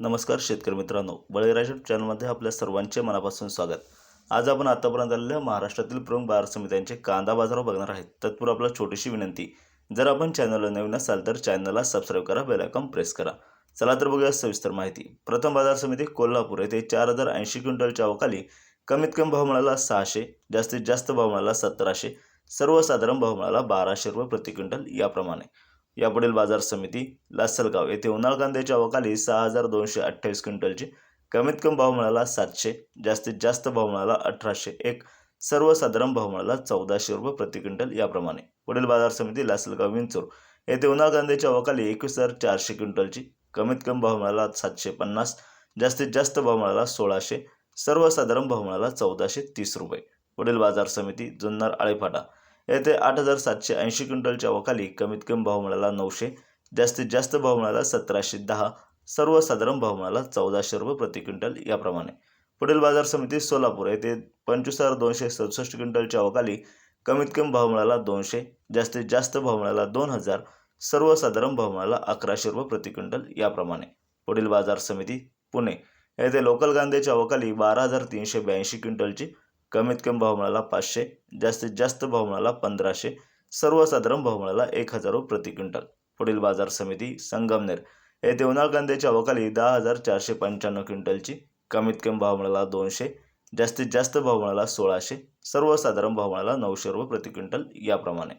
नमस्कार शेतकरी मित्रांनो बळीराज चॅनलमध्ये आपल्या सर्वांचे मनापासून स्वागत. आज आपण आतापर्यंत आलेल्या महाराष्ट्रातील प्रमुख बाजार समित्यांचे कांदा बाजार बघणार आहेत. तत्पूर्वी आपल्याला छोटीशी विनंती जर आपण चॅनलला नवीन असाल तर चॅनलला सबस्क्राईब करा बेलायकॉन प्रेस करा. चला तर बघूया सविस्तर माहिती. प्रथम बाजार समिती कोल्हापूर येथे चार हजार ऐंशी क्विंटलच्या अवकाली कमीत कमी भाव मिळाला सहाशे जास्तीत जास्त भाव मिळाला सतराशे सर्वसाधारण भाव मिळाला बाराशे रुपये प्रति क्विंटल याप्रमाणे. यापुढील बाजार समिती लासलगाव येथे उन्हाळ कांद्याच्या अवकाली सहा हजार दोनशे अठ्ठावीस क्विंटलची कमीत कमी भाव मिळाला सातशे जास्तीत जास्त भाव मिळाला अठराशे एक सर्वसाधारण भाव मिळाला चौदाशे रुपये प्रति क्विंटल याप्रमाणे. पुढील बाजार समिती लासलगाव विंचूर येथे उन्हाळ कांद्याच्या अवकाली एकवीस हजार चारशे क्विंटलची कमीत कमी भाव मिळाला सातशे पन्नास जास्तीत जास्त भाव मिळाला सोळाशे सर्वसाधारण भाव मिळाला चौदाशे तीस रुपये. पुढील बाजार समिती जुन्नर आळेफाटा येथे आठ हजार सातशे ऐंशी क्विंटलच्या वखाली कमीत कमी भाव मिळाला नऊशे जास्तीत जास्त भाव मिळाला सतराशे दहा सर्वसाधारण भाव मिळाला चौदाशे रुपये प्रति क्विंटल याप्रमाणे. पुढील बाजार समिती सोलापूर येथे पंचवीस हजार दोनशे सदुसष्ट क्विंटलच्या अवकाली कमीत कमी भाव मिळाला दोनशे जास्तीत जास्त भाव मिळाला दोन हजार सर्वसाधारण भाव मिळाला अकराशे रुपये प्रति क्विंटल याप्रमाणे. पुढील बाजार समिती पुणे येथे लोकल कांद्याच्या अवकाली बारा हजार तीनशे ब्याऐंशी क्विंटलची कमीत कमी भाव मिळाला पाचशे जास्तीत जास्त भाव मिळाला पंधराशे सर्वसाधारण भाव मिळाला एक हजार रुपये प्रति क्विंटल. पुढील बाजार समिती संगमनेर. येथे उन्हाळ कांद्याच्या अवकाली दहा हजार चारशे पंच्याण्णव क्विंटलची. कमीत कमी भाव मिळाला दोनशे जास्तीत जास्त भाव मिळाला सोळाशे सर्वसाधारण भाव मिळाला नऊशे रुपये प्रति क्विंटल याप्रमाणे.